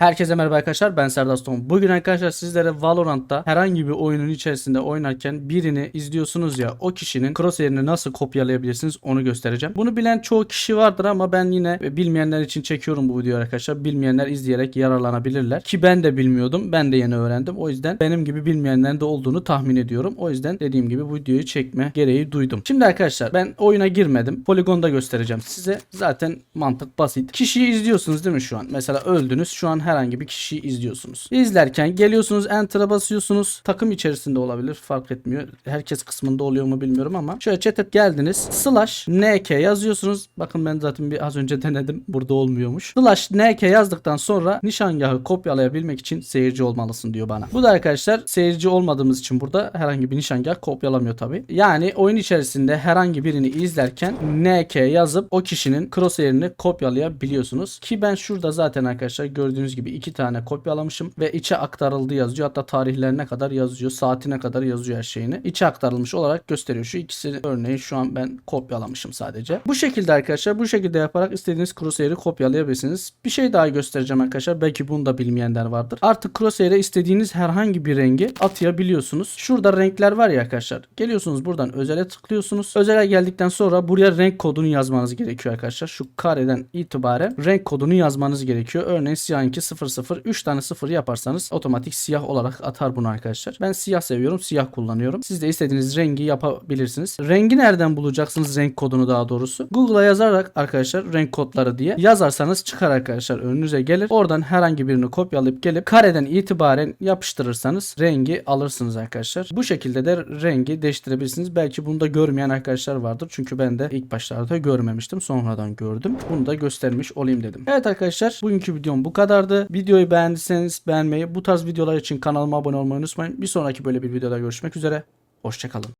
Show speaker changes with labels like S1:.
S1: Herkese merhaba arkadaşlar ben Serdar Stone. Bugün arkadaşlar sizlere Valorant'ta herhangi bir oyunun içerisinde oynarken birini izliyorsunuz ya o kişinin crosshair'ini nasıl kopyalayabilirsiniz onu göstereceğim. Bunu bilen çoğu kişi vardır ama ben yine bilmeyenler için çekiyorum bu videoyu arkadaşlar. Bilmeyenler izleyerek yararlanabilirler. Ki ben de bilmiyordum. Ben de yeni öğrendim. O yüzden benim gibi bilmeyenlerin de olduğunu tahmin ediyorum. O yüzden dediğim gibi bu videoyu çekme gereği duydum. Şimdi arkadaşlar ben oyuna girmedim. Poligonda göstereceğim size. Zaten mantık basit. Kişiyi izliyorsunuz değil mi şu an? Mesela öldünüz. Şu an herhangi bir kişiyi izliyorsunuz. İzlerken geliyorsunuz enter'a basıyorsunuz. Takım içerisinde olabilir. Fark etmiyor. Herkes kısmında oluyor mu bilmiyorum ama. Şöyle chat'e geldiniz. Slash NK yazıyorsunuz. Bakın ben zaten bir az önce denedim. Burada olmuyormuş. Slash NK yazdıktan sonra nişangahı kopyalayabilmek için seyirci olmalısın diyor bana. Bu da arkadaşlar seyirci olmadığımız için burada herhangi bir nişangah kopyalamıyor tabi. Yani oyun içerisinde herhangi birini izlerken NK yazıp o kişinin crosshair'ini kopyalayabiliyorsunuz. Ki ben şurada zaten arkadaşlar gördüğünüz gibi iki tane kopyalamışım ve içe aktarıldı yazıyor. Hatta tarihlerine kadar yazıyor. Saatine kadar yazıyor her şeyini. İçe aktarılmış olarak gösteriyor. Şu ikisi örneği şu an ben kopyalamışım sadece. Bu şekilde arkadaşlar bu şekilde yaparak istediğiniz crosshair'i kopyalayabilirsiniz. Bir şey daha göstereceğim arkadaşlar. Belki bunu da bilmeyenler vardır. Artık crosshair'e istediğiniz herhangi bir rengi atayabiliyorsunuz. Şurada renkler var ya arkadaşlar. Geliyorsunuz buradan özele tıklıyorsunuz. Özele geldikten sonra buraya renk kodunu yazmanız gerekiyor arkadaşlar. Şu kareden itibaren renk kodunu yazmanız gerekiyor. Örneğin siyahınki 00 3 tane 0 yaparsanız otomatik siyah olarak atar bunu arkadaşlar. Ben siyah seviyorum. Siyah kullanıyorum. Siz de istediğiniz rengi yapabilirsiniz. Rengi nereden bulacaksınız renk kodunu daha doğrusu? Google'a yazarak arkadaşlar renk kodları diye yazarsanız çıkar arkadaşlar önünüze gelir. Oradan herhangi birini kopyalayıp gelip kareden itibaren yapıştırırsanız rengi alırsınız arkadaşlar. Bu şekilde de rengi değiştirebilirsiniz. Belki bunu da görmeyen arkadaşlar vardır. Çünkü ben de ilk başlarda görmemiştim. Sonradan gördüm. Bunu da göstermiş olayım dedim. Evet arkadaşlar bugünkü videom bu kadardı. Videoyu beğendiyseniz beğenmeyi, bu tarz videolar için kanalıma abone olmayı unutmayın. Bir sonraki böyle bir videoda görüşmek üzere. Hoşçakalın.